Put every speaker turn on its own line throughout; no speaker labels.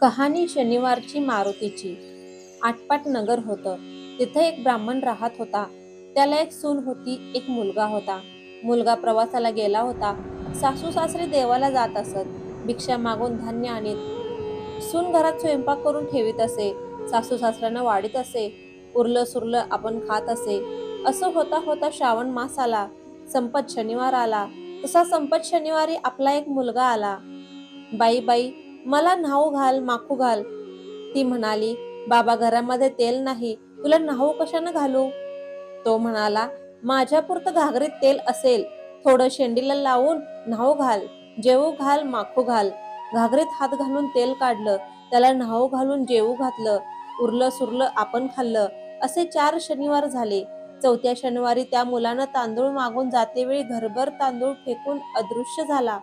कहाणी शनिवारची मारुतीची. आटपाट नगर होतं. तिथं एक ब्राह्मण राहत होता. त्याला एक सून होती एक मुलगा होता. मुलगा प्रवासाला गेला होता. सासू सासरे देवाला जात असत. भिक्षा मागून धान्य आणीत. सून घरात स्वयंपाक करून ठेवीत असे. सासू सासऱ्यांना वाढीत असे. उरलं सुरलं आपण खात असे. असं होता होता श्रावण मास आला. संपत शनिवार आला. तसा संपत शनिवारी आपला एक मुलगा आला. बाई बाई मला न्हाऊ घाल माखू घाल. ती म्हणाली बाबा घरामध्ये तेल नाही तुला न्हाऊ कशानं घालू? तो म्हणाला माझ्या पुरतं घागरीत तेल असेल थोडं शेंडीला लावून न्हाऊ घाल जेवू घाल माखू घाल. घागरीत हात घालून तेल काढलं त्याला न्हाऊ घालून जेवू घातलं उरलं सुरलं आपण खाल्लं असे चार शनिवार झाले. चौथ्या शनिवारी त्या मुलानं तांदूळ मागून जातेवेळी घरभर तांदूळ फेकून अदृश्य झाला.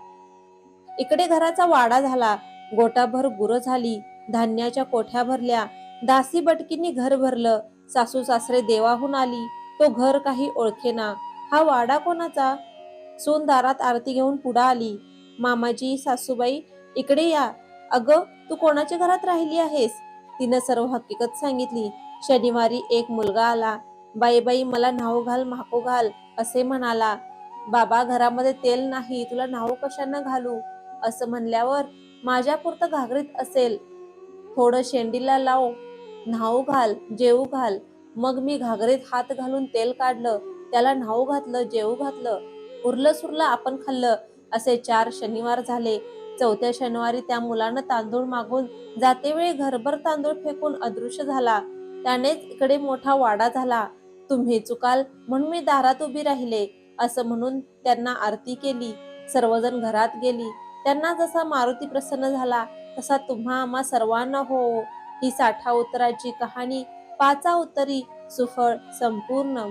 इकडे घराचा वाडा झाला गोटाभर गुरं झाली धान्याच्या कोठ्या भरल्या दासी बटकींनी घर भरलं सासू सासरे देवाहून आली तो घर काही ओळखेना. हा वाडा कोणाचा? सून दारात आरती घेऊन पुढा आली. मामाजी सासूबाई इकडे या. अगं तू कोणाच्या घरात राहिली आहेस? तिनं सर्व हकीकत सांगितली. शनिवारी एक मुलगा आला. बाई बाई मला न्हाऊ घाल माको घाल असे म्हणाला. बाबा घरामध्ये तेल नाही तुला न्हाऊ कशानं घालू? असं म्हणल्यावर माझ्या पुरतं घागरीत असेल. थोडं शेंडीला लाव न्हाऊ घाल जेऊ घाल. मग मी घागरीत हात घालून तेल काढलं त्याला न्हाऊ घातलं जेवू घातलं. उरलं सुरलं आपण खाल्लं असे चार शनिवार झाले. चौथ्या शनिवारी त्या मुलानं तांदूळ मागून जातेवेळी घरभर तांदूळ फेकून अदृश्य झाला. त्यानेच इकडे मोठा वाडा झाला. तुम्ही चुकाल म्हणून मी दारात उभी राहिले असं म्हणून त्यांना आरती केली. सर्वजण घरात गेली. त्यांना जसा मारुती प्रसन्न झाला तसा तुम्हा आम्हा सर्वांना हो. ही साठा उत्तराची कहाणी पाचा उत्तरी सुफळ संपूर्ण